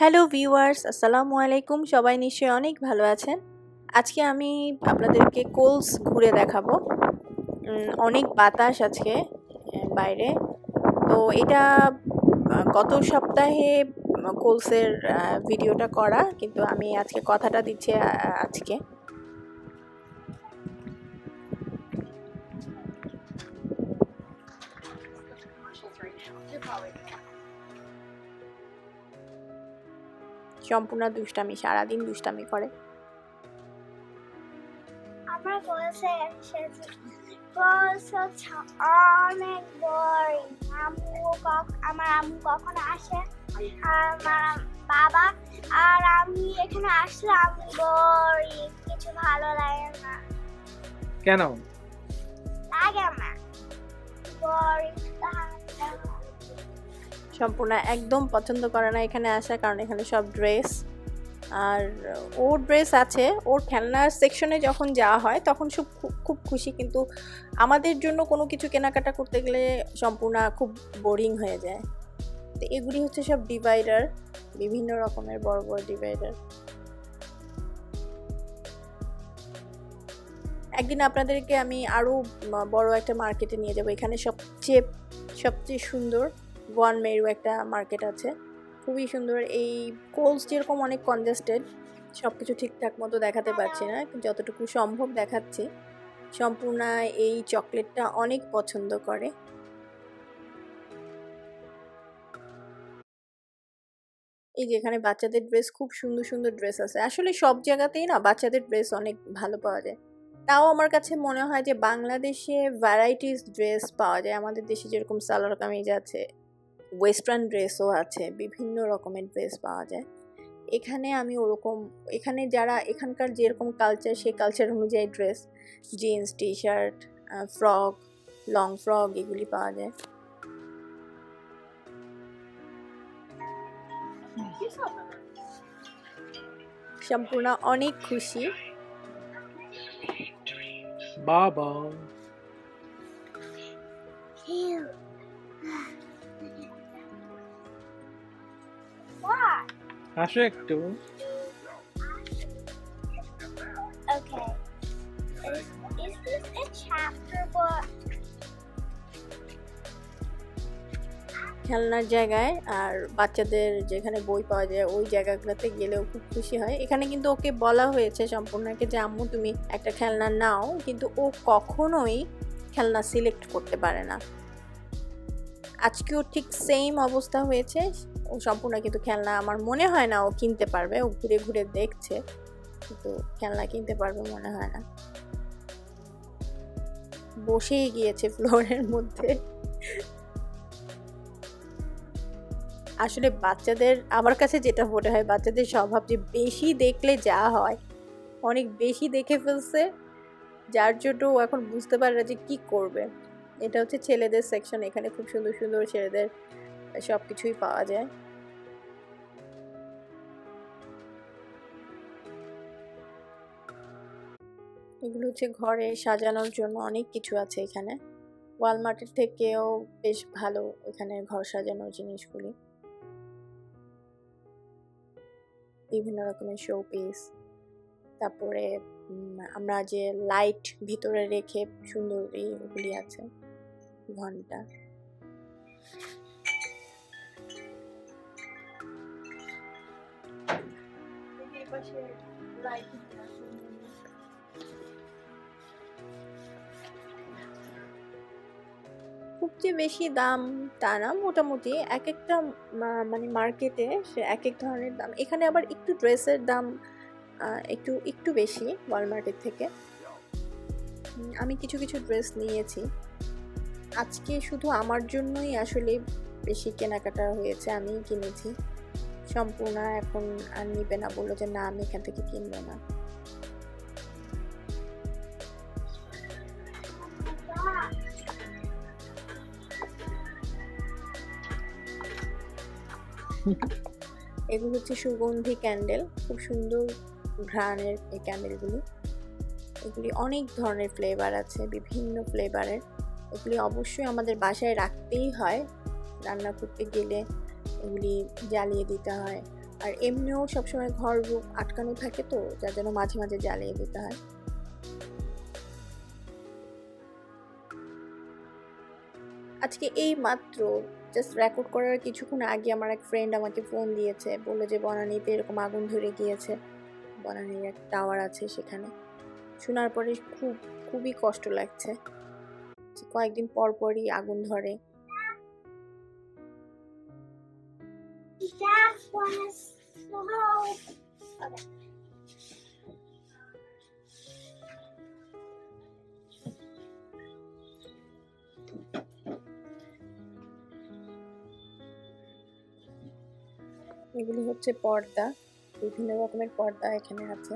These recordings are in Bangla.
হ্যালো ভিউয়ার্স আসসালামু আলাইকুম সবাই নিশ্চয়ই অনেক ভালো আছেন। আজকে আমি আপনাদেরকে কোলস ঘুরে দেখাবো। অনেক বাতাস আজকে বাইরে। তো এটা গত সপ্তাহে কোলসের ভিডিওটা করা। কিন্তু আমি আজকে কথাটা দিচ্ছি আজকে। সম্পূর্ণ দুষ্টামি সারাদিন দুষ্টামি করে। আমার অনেক বোরিং আম্মু আমার আম্মু কখন আসে আমার বাবা আর আমি এখানে আসলাম বোরিং কিছু ভালো লাগে না। কেন? লাগে না। বোরিং সম্পূর্ণ একদম পছন্দ করে না এখানে আসা কারণ এখানে সব ড্রেস। আর ওর ড্রেস আছে, ওর খেলনার সেকশনে যখন যাওয়া হয় তখন সব খুব খুশি কিন্তু আমাদের জন্য কোনো কিছু কেনাকাটা করতে গেলে সম্পূর্ণ খুব বোরিং হয়ে যায়। তো এগুলি হচ্ছে সব ডিভাইডার বিভিন্ন রকমের বড় বড় ডিভাইডার একদিন আপনাদেরকে আমি আরও বড় একটা মার্কেটে নিয়ে যাব। এখানে সবচেয়ে সবচেয়ে সুন্দর ওয়ান মেরু একটা মার্কেট আছে। খুবই সুন্দর। এই কোলস যেরকম অনেক কনজেস্টেড সব কিছু ঠিকঠাক মতো দেখাতে পারছি না। যতটুকু সম্ভব দেখাচ্ছি। সম্পূর্ণ এই চকলেটটা অনেক পছন্দ করে। এই যে এখানে বাচ্চাদের ড্রেস খুব সুন্দর সুন্দর ড্রেস আছে। আসলে সব জায়গাতেই না বাচ্চাদের ড্রেস অনেক ভালো পাওয়া যায়। তাও আমার কাছে মনে হয় যে বাংলাদেশে ভ্যারাইটিস ড্রেস পাওয়া যায়। আমাদের দেশে যেরকম সালোয়ার কামিজ আছে ওয়েস্টার্ন ড্রেসও আছে বিভিন্ন রকমের ড্রেস পাওয়া যায়। এখানে আমি ওরকম এখানে যারা এখানকার যেরকম কালচার সেই কালচার অনুযায়ী dress jeans T shirt frock long frock এগুলি পাওয়া যায়। সম্পূর্ণ অনেক খুশি। বাবা। আসো একটু। Okay. Is, is this a chapter book? খেলনার জায়গায় আর বাচ্চাদের যেখানে বই পাওয়া যায় ওই জায়গাগুলোতে গেলেও খুব খুশি হয়। এখানে কিন্তু ওকে বলা হয়েছে সম্পূর্ণকে যে আম্মু তুমি একটা খেলনা নাও। কিন্তু ও কখনোই খেলনা সিলেক্ট করতে পারে না। আজকেও ঠিক সেম অবস্থা হয়েছে। ও সম্পূর্ণ কিন্তু খেলনা আমার মনে হয় না ও কিনতে পারবে, ও ঘুরে ঘুরে দেখছে, কিন্তু খেলনা কিনতে পারবে মনে হয় না। বসেই গিয়েছে ফ্লোরের মধ্যে। আসলে বাচ্চাদের, আমার কাছে যেটা মনে হয়, বাচ্চাদের স্বভাব যে বেশি দেখলে যা হয়, অনেক বেশি দেখে ফেলছে, যার জন্য ও এখন বুঝতে পারে না যে কী করবে। এটা হচ্ছে ছেলেদের সেকশন এখানে খুব সুন্দর সুন্দর ছেলেদের সব কিছুই পাওয়া যায়। এগুলো হচ্ছে ঘরে সাজানোর জন্য অনেক কিছু আছে এখানে। ওয়ালমার্টের থেকেও বেশ ভালো এখানে ঘর সাজানোর জিনিসগুলি। বিভিন্ন রকমের শো পিস তারপরে আমরা যে লাইট ভিতরে রেখে সুন্দর ওগুলি আছে ঘণ্টা খুব যে বেশি দাম তা না, মোটামুটি এক একটা মানে মার্কেটে সে এক এক ধরনের দাম। এখানে আবার একটু ড্রেসের দাম একটু একটু বেশি ওয়ালমার্টের থেকে। আমি কিছু কিছু ড্রেস নিয়েছি। আজকে শুধু আমার জন্যই আসলে বেশি কেনাকাটা হয়েছে আমি কিনেছি। সম্পূর্ণ এখন আর নিবে না, বলল যে না, আমি এখান থেকে কিনবো না। এগুলো হচ্ছে সুগন্ধি ক্যান্ডেল খুব সুন্দর ঘ্রাণের এই ক্যান্ডেলগুলি এগুলি অনেক ধরনের ফ্লেভার আছে, বিভিন্ন ফ্লেভারের এগুলি অবশ্যই আমাদের বাসায় রাখতেই হয়। রান্না করতে গেলে এগুলি জ্বালিয়ে দিতে হয়। আর এমনিও সবসময় ঘর রুম আটকানো থাকে তো, যার জন্য মাঝে মাঝে জ্বালিয়ে দিতে হয়। আজকে এই মাত্র জাস্ট রেকর্ড করার কিছুক্ষণ আগে আমার এক ফ্রেন্ড আমাকে ফোন দিয়েছে। বলল যে, বনানীতে এরকম আগুন ধরে গিয়েছে। বনানীর এক টাওয়ার আছে সেখানে। শোনার পরে খুব, খুবই কষ্ট লাগছে। কয়েকদিন পর পরই আগুন ধরে। That. Okay. এগুলি হচ্ছে পর্দা, বিভিন্ন রকমের পর্দা এখানে আছে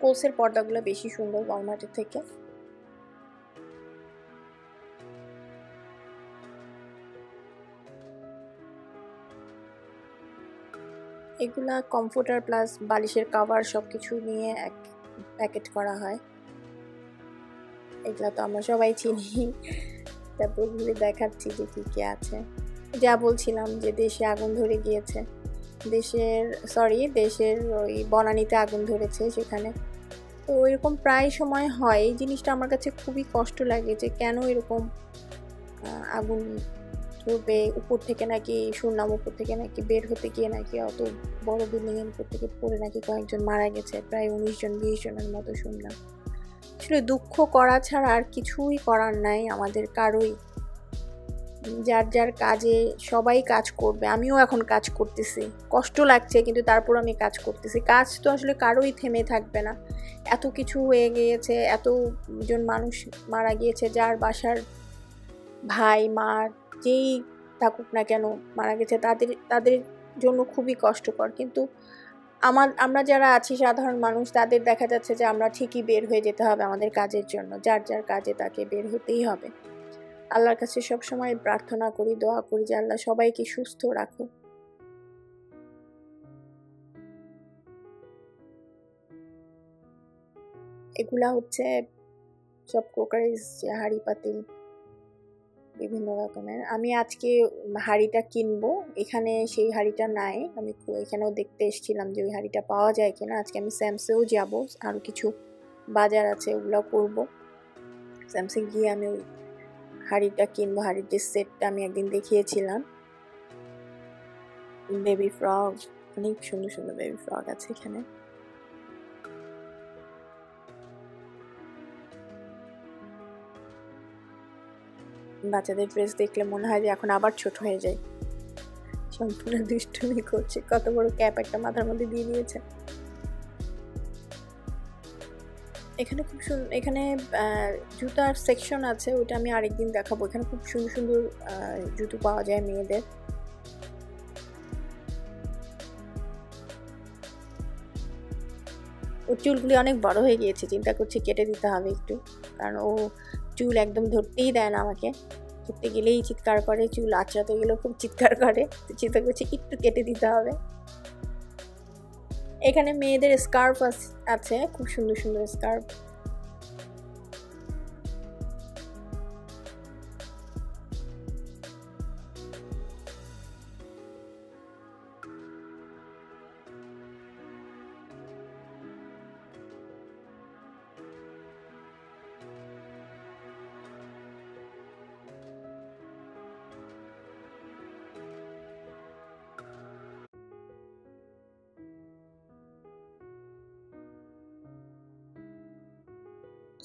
কোলসের পর্দাগুলো বেশি সুন্দর ওয়ালমার্টের থেকে এগুলা কমফোর্টার প্লাস বালিশের কাভার সব কিছু নিয়ে এক প্যাকেট করা হয়। এগুলা তো আমরা সবাই চিনি। তারপর ঘুরে দেখাচ্ছি যে কী কী আছে। যা বলছিলাম যে দেশে আগুন ধরে গিয়েছে। দেশের সরি দেশের ওই বনানিতে আগুন ধরেছে সেখানে। তো এরকম প্রায় সময় হয়। এই জিনিসটা আমার কাছে খুবই কষ্ট লাগে যে কেন এরকম আগুন ধরবে উপর থেকে নাকি শুনলাম, উপর থেকে নাকি বের হতে গিয়ে নাকি অত বড় বিল্ডিং এর উপর থেকে পড়ে নাকি কয়েকজন মারা গেছে, প্রায় উনিশ জন, বিশ জনের মতো শুনলাম। আসলে দুঃখ করা ছাড়া আর কিছুই করার নাই আমাদের কারোই। যার যার কাজে সবাই কাজ করবে, আমিও এখন কাজ করতেছি। কষ্ট লাগছে, কিন্তু তারপর আমি কাজ করতেছি। কাজ তো আসলে কারোই থেমে থাকবে না। এত কিছু হয়ে গিয়েছে, এতজন মানুষ মারা গিয়েছে, যার বাসার ভাই মা যেই থাকুক না কেন মারা গেছে, তাদের তাদের জন্য খুবই কষ্টকর। কিন্তু আমার, আমরা যারা আছি সাধারণ মানুষ, তাদের দেখা যাচ্ছে যে আমরা ঠিকই বের হয়ে যেতে হবে আমাদের কাজের জন্য। যার যার কাজে তাকে বের হতেই হবে। আল্লাহর কাছে সবসময় প্রার্থনা করি, দোয়া করি যে আল্লাহ সবাইকে সুস্থ রাখো এগুলা হচ্ছে সব ক্রোকারিজ হাঁড়ি পাতিল। বিভিন্ন রকমের। আমি আজকে হাঁড়িটা কিনবো। এখানে সেই হাঁড়িটা নাই। আমি এখানেও দেখতে এসেছিলাম যে ওই হাঁড়িটা পাওয়া যায় কিনা। আজকে আমি স্যামসেও যাব। আরও কিছু বাজার আছে, ওগুলো করব। স্যামসে গিয়ে আমি ওই হাঁড়িটা কিনবো। হাঁড়ির যে সেটটা আমি একদিন দেখিয়েছিলাম। বেবি ফ্রক অনেক সুন্দর সুন্দর বেবি ফ্রক আছে এখানে। বাচ্চাদের ড্রেস দেখলে মনে হয় যে এখন আবার ছোট হয়ে যায়। সম্পূর্ণ দুষ্টুমি করছে, কত বড় ক্যাপ একটা মাথার মধ্যে দিয়ে দিয়েছে। এখানে খুব সুন্দর এখানে জুতার সেকশন আছে, ওটা আমি আরেকদিন দেখাবো। এখানে খুব সুন্দর সুন্দর জুতো পাওয়া যায় মেয়েদের। ওর চুলগুলি অনেক বড় হয়ে গিয়েছে, চিন্তা করছি কেটে দিতে হবে একটু। কারণ ও চুল একদম ধরতেই দেয় না আমাকে। ধরতে গেলেই চিৎকার করে, চুল আঁচড়াতে গেলেও খুব চিৎকার করে। তো চিন্তা করছি একটু কেটে দিতে হবে। এখানে মেয়েদের স্কার্ফ আছে, খুব সুন্দর সুন্দর স্কার্ফ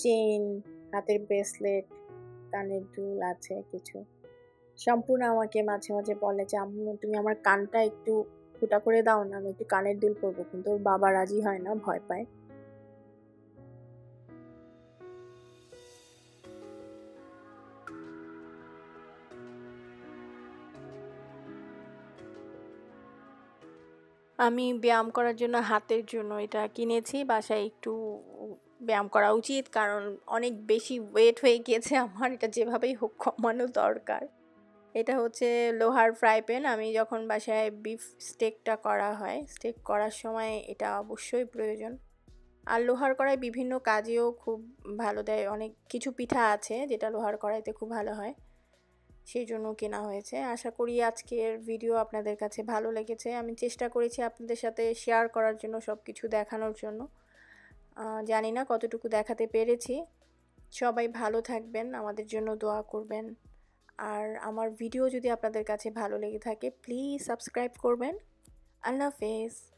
চেন হাতের ব্রেসলেট কানের দুল আছে কিছু। সম্পূর্ণ আমাকে মাঝে মাঝে বলে যে, আম্মু, তুমি আমার কানটা একটু ফুটা করে দাও না, আমি একটু কানের দুল পরবো। কিন্তু ওর বাবা রাজি হয় না, ভয় পায়। আমি ব্যায়াম করার জন্য হাতের জন্য এটা কিনেছি, বাসায় একটু ব্যায়াম করা উচিত, কারণ অনেক বেশি ওয়েট হয়ে গিয়েছে আমার, এটা যেভাবেই হোক কমানো দরকার। এটা হচ্ছে লোহার ফ্রাই প্যান আমি যখন বাসায় বিফ স্টেকটা করা হয় স্টেক করার সময় এটা অবশ্যই প্রয়োজন। আর লোহার কড়াই বিভিন্ন কাজেও খুব ভালো দেয়, অনেক কিছু পিঠা আছে যেটা লোহার কড়াইতে খুব ভালো হয়, সেই জন্য কেনা হয়েছে। আশা করি আজকের ভিডিও আপনাদের কাছে ভালো লেগেছে। আমি চেষ্টা করেছি আপনাদের সাথে শেয়ার করার জন্য সব কিছু দেখানোর জন্য। জানি না কতটুকু দেখাতে পেরেছি। সবাই ভালো থাকবেন, আমাদের জন্য দোয়া করবেন। আর আমার ভিডিও যদি আপনাদের কাছে ভালো লেগে থাকে প্লিজ সাবস্ক্রাইব করবেন। আল্লাহ হাফেজ।